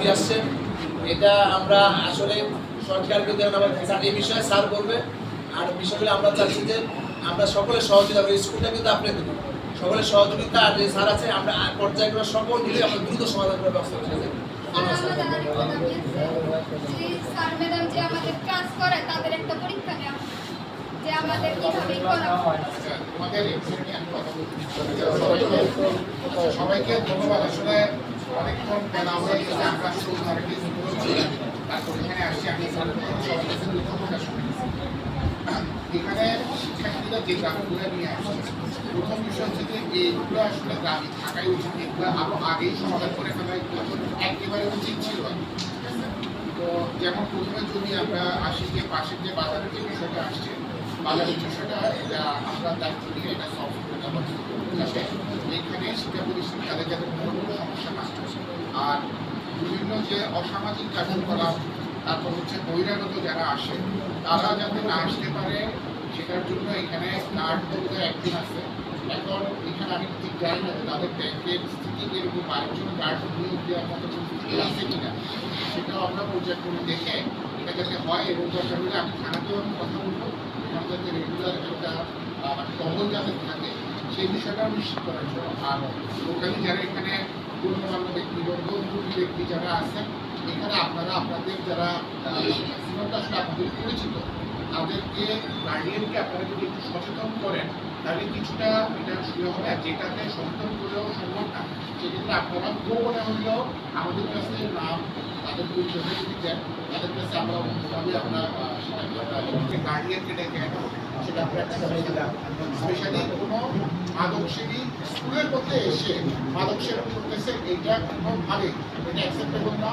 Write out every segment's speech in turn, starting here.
দাবি আসছে। এটা আমরা আসলে সরকারকে দেন স্যার এই বিষয়ে স্যার করবে আর বিষয়গুলো আমরা চাচ্ছি যে আমরা সকলের সহযোগিতা স্কুলটা কিন্তু আপনি দেবো সকলের সহযোগিতা আর যে স্যার আছে আমরা পর্যায়ক্রমে সকল মিলে আমরা দ্রুত সমাধান করে ব্যবস্থা স্যার ম্যাডাম যে আমাদের ক্লাস করে তাদের একটা পরীক্ষা নেওয়া যে আমাদের কীভাবে করা আচ্ছা, তোমাদের। সবাইকে ধন্যবাদ। আসলে অনেকক্ষণ বেলা হয়ে গেছে শুরু করাটি তারপর এখানে আসছি আমি। এখানে শিক্ষার্থীরা যে গ্রামগুলো নিয়ে আসছে, প্রথম বিষয় হচ্ছে যে এইগুলো আসলে গ্রামে থাকাই উচিত, এগুলো আরও আগেই সমাধান করে ফেলা একেবারে উচিত ছিল। তো যেমন প্রথমে যদি আমরা আসি যে পাশের যে বাজারের যে বিষয়টা আসছে বাজারের বিষয়টা এটা আমরা দায়িত্ব নিয়ে এটা দেওয়া এখানে শিক্ষা তাদের যাতে কোনো কোনো সমস্যা না আর বিভিন্ন যে অসামাজিক কার্যকলাপ, তারপর হচ্ছে বহিরাগত যারা আসে, তারা যাতে না আসতে পারে, সেটার জন্য এখানে গার্ড বলতে একজন আছে। এখন এখানে আমি ঠিক জানি না তাদের ব্যাংকের স্থিতি এরকম আরেকজন গার্ড নিয়োগ দেওয়ার মতো আছে কিনা, সেটাও আমরা পর্যায়ক্রমে দেখে এটা যাতে হয় এবং দরকার হলে আমি থানাতেও কথা বলব। যাতে রেগুলার আহ, মানে টহল যাতে থাকে সেই বিষয়টা নিশ্চিত করার জন্য। আর লোকালি যারা এখানে গণ্যমান্য ব্যক্তিবর্গ মুরব্বী ব্যক্তি যারা আছেন এখানে আপনারা আপনাদের যারা আসলে আপনাদের পরিচিত তাদেরকে গার্ডিয়ানকে আপনারা যদি একটু সচেতন করেন তাহলে কিছুটা এটা সুবিধা হবে। আর যেটাতে সচেতন করলেও সম্ভব না সেক্ষেত্রে আপনারা গোপনে হলেও আমাদের কাছে নাম তাদের পরিচয় যদি দেন গার্ডিয়ানকে ডেকে আনব সেটা আমরা একটা স্পেশালি কোনো মাদক সেবী স্কুলের মধ্যে এসে মাদক সেবন করতেছে এইটা কোনোভাবে এটা অ্যাকসেপ্টেবল না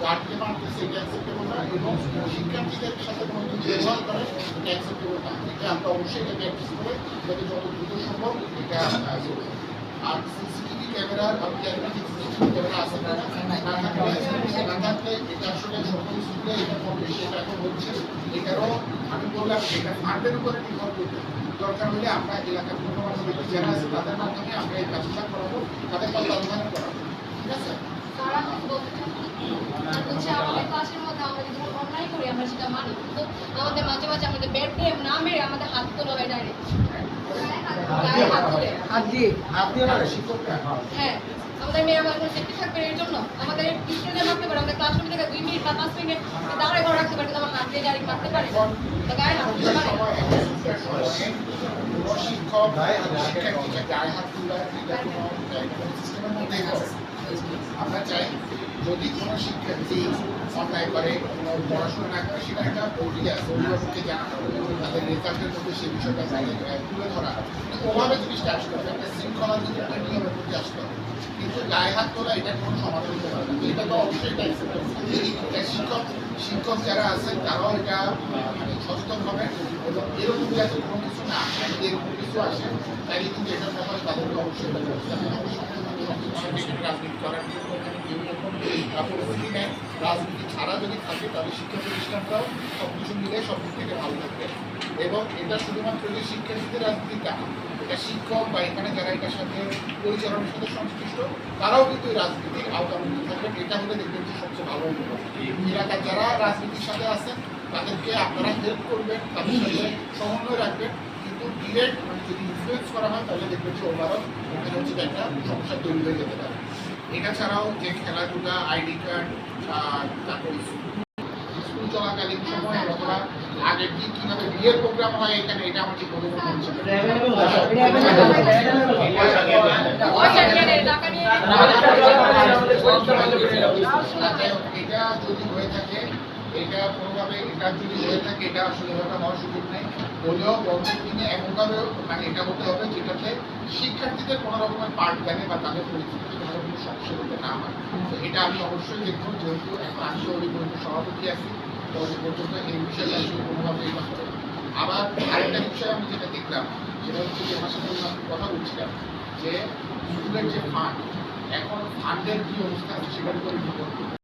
গার্ডকে মারতেছে এটা অ্যাকসেপ্টেবল না এবং শিক্ষার্থীদের সাথে কোনো ব্যবহার করে এটা অ্যাকসেপ্টেবল না এটা আমরা অবশ্যই এটা প্র্যাকটিস করে যাতে যত আছে থাকলে এটা আসলে সকল স্কুলে এটা কম বেশি এখন হচ্ছে। এটারও আমি বললাম, এটা ফান্ডের উপরে নির্ভর করবে। দরকার হলে আমরা এলাকার ব্যক্তি যারা আছে তাদের মাধ্যমে আমরা এই কাজটা করাবো তাদের তত্ত্বাবধান করাবো। ঠিক আছে? আমরা সেটা মানি। কিন্তু আমাদের মাঝে মাঝে আমাদের ব্যাট দিয়ে না মেরে আমাদের হাত তোলা হয় ডাইরেক্ট গায়ে হাত তুলে। হাত দিয়ে হাত দিয়ে মানে হ্যাঁ। আমাদের সেফটি থাকবে এর জন্য। আমাদের স্কুলে মারতে পারে আমাদের ক্লাসরুম থেকে দুই মিনিট বা পাঁচ মিনিট দাঁড়ায় ঘরে রাখতে পারে হাত দিয়ে মারতে পারে তো গায়ে হাত পারে শিক্ষার্থীকে গায়ে হাত তোলা আমরা চাই যদি কোনো শিক্ষার্থী অন্যায় করে পড়াশোনা না করে সেটা একটা প্রক্রিয়া অভিভাবককে জানানো তাদের রেজাল্টের মধ্যে সেই বিষয়টা বলে, তুলে ধরা। ওভাবে জিনিসটা আসতে হবে একটা শৃঙ্খলা যদি একটা নিয়মের প্রতি আসতে হবে কিন্তু গায়ে হাত তোলা এটা কোনো সমাধান হতে পারে না। এটা তো অবশ্যই এটা। শিক্ষক শিক্ষক যারা আছেন তারাও এটা মানে সচেতন হবে এবং এরকম যাতে কোনো কিছু না আসে এরকম কিছু আসে তাই কিন্তু এটার ব্যাপারে তাদেরকে অবশ্যই নেওয়া সমাজের রাজনীতি করার জন্য এখানে কেউ রাজনীতি ছাড়া যদি থাকে, তাহলে শিক্ষা প্রতিষ্ঠানটাও সব কিছু মিলে সব দিক থেকে ভালো থাকবে। এবং এটা শুধুমাত্র যে শিক্ষার্থীদের রাজনীতি তা এটা শিক্ষক বা এখানে যারা এটার সাথে পরিচালনার সাথে সংশ্লিষ্ট, তারাও কিন্তু রাজনীতির আওতামুক্ত থাকবেন। এটা হলে দেখবেন যে সবচেয়ে ভালো এলাকার যারা রাজনীতির সাথে আছেন, তাদেরকে আপনারা হেল্প করবেন, তাদের সাথে সমন্বয় রাখবেন। কিন্তু ডিরেক্ট ইনফ্লুয়েন্স করা হয় তাহলে দেখবেন যে ওভারঅল ওখানে হচ্ছে একটা সমস্যা তৈরি হয়ে যেতে পারে। এটা ছাড়াও যে খেলাধুলা আইডি কার্ড তারপর স্কুল চলাকালীন সময় অথবা আগের দিন কীভাবে বিয়ের প্রোগ্রাম হয় এখানে এটা আমার ঠিক বলে মনে হচ্ছে নিয়ে নেয়, টাকা নিয়ে এটা যদি হয়ে থাকে এটা কোনোভাবে এটা যদি হয়ে থাকে, এটা আসলে হওয়ার সুযোগ নেই। হলেও বন্ধের দিনে এমনভাবে মানে এটা হতে হবে যেটাতে শিক্ষার্থীদের কোনো রকমের পার্ট জানে বা তাদের পরিস্থিতিতে কোনো রকমের সমস্যা হতে না হয় তো এটা আমি অবশ্যই দেখব, যেহেতু এখন আমি পর্যন্ত সভাপতি আছি, তো পর্যন্ত এই বিষয়টা আসলে কোনোভাবে আবার আরেকটা বিষয় আমি যেটা দেখলাম, সেটা হচ্ছে যে আমার কথা বলছিলাম, যে স্কুলের যে ফান্ড এখন ফান্ডের কি অবস্থা সেটার উপরে